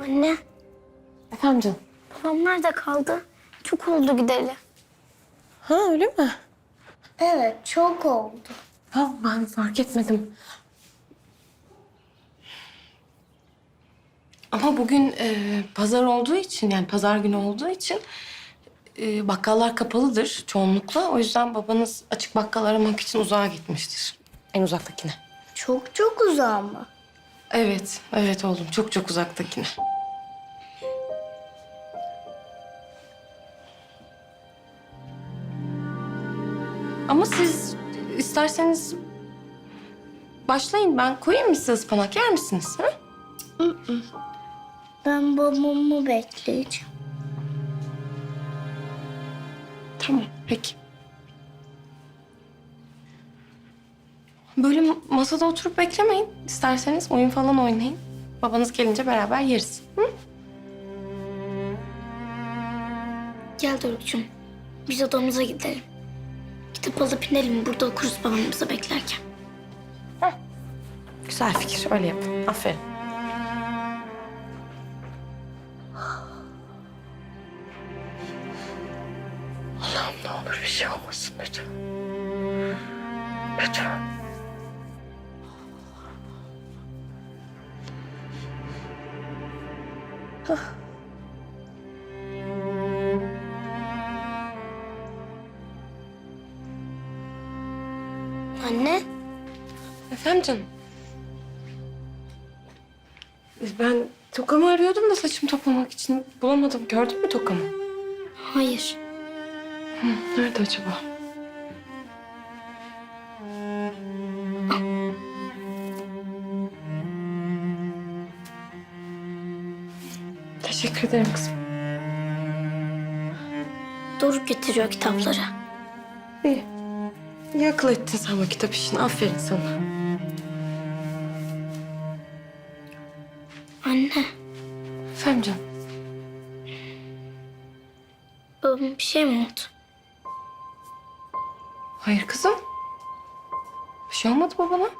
Anne, Efendim canım? babam nerede kaldı? Çok oldu gideli. Ha öyle mi? Evet, çok oldu. Ha ben fark etmedim. Ama bugün e, pazar olduğu için yani pazar günü olduğu için e, bakkallar kapalıdır çoğunlukla. O yüzden babanız açık bakkal aramak için uzağa gitmiştir. En uzaktakine. Çok çok uzağa mı? Evet, evet oğlum. Çok çok uzaktakine. Ama siz isterseniz başlayın. Ben koyayım mı size ıspanak? Yer misiniz? Ha? Ben babamı bekleyeceğim. Tamam, peki. Böyle masada oturup beklemeyin. İsterseniz oyun falan oynayın. Babanız gelince beraber yeriz. Hı? Gel Doruk'cum. Biz odamıza gidelim. Gidip alıp inelim. Burada okuruz babamızı beklerken. Güzel fikir. Öyle yapın. Aferin. Allah'ım ne olur bir şey olmasın lütfen. Lütfen. Anne, Efendim canım? Ben tokamı arıyordum da saçımı toplamak için bulamadım. Gördün mü tokamı? hayır. Nerede acaba? Teşekkür ederim kızım. Doruk getiriyor kitapları. İyi. İyi akıl ettin sen bu kitap işini. Aferin sana. Anne, Efendim canım? babam bir şey mi oldu? Hayır kızım. Bir şey olmadı babana.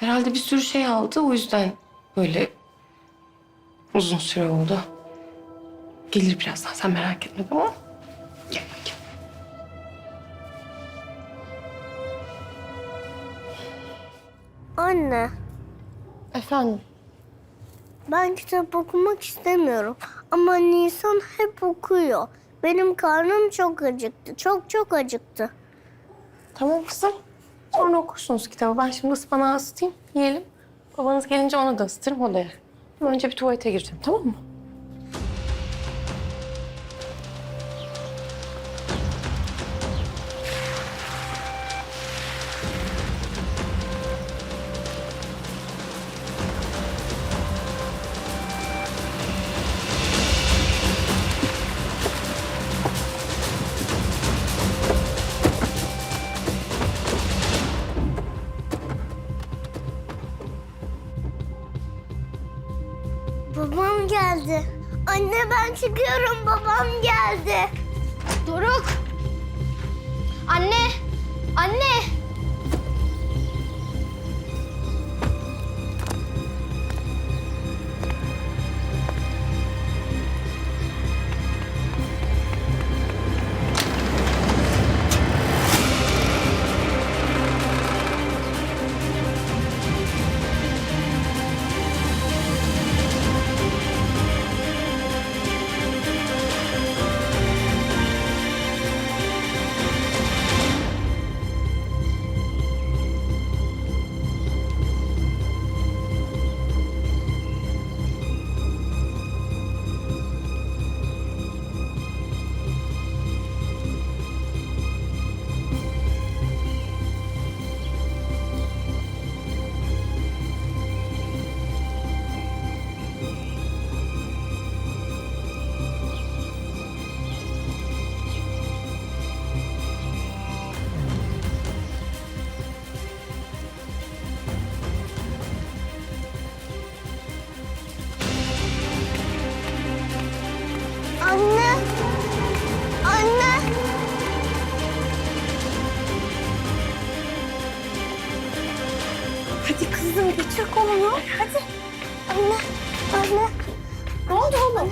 Herhalde bir sürü şey aldı. O yüzden böyle uzun süre oldu. Gelir birazdan. Sen merak etme tamam mı? Gel gel. Anne, Efendim? ben kitap okumak istemiyorum. Ama Nisan hep okuyor. Benim karnım çok acıktı. Çok çok acıktı. Tamam kızım. Sonra okursunuz kitabı. Ben şimdi ıspanağı ısıtayım, yiyelim. Babanız gelince onu da ısıtırım, o da yer. Önce bir tuvalete gireceğim, tamam mı? Geldi. Anne ben çıkıyorum. Babam geldi. bana. Hadi. Anne. Anne. Ne oldu oğlum? Anne.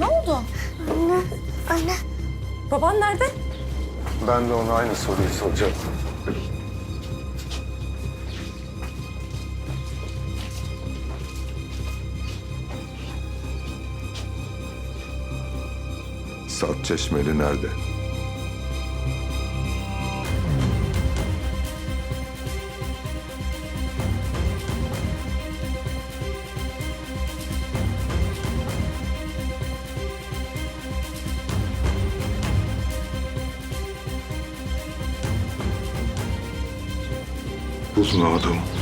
Ne oldu? Anne. Anne. Baban nerede? Ben de ona aynı soruyu soracağım. Saat çeşmeli nerede? Bulun o adamı.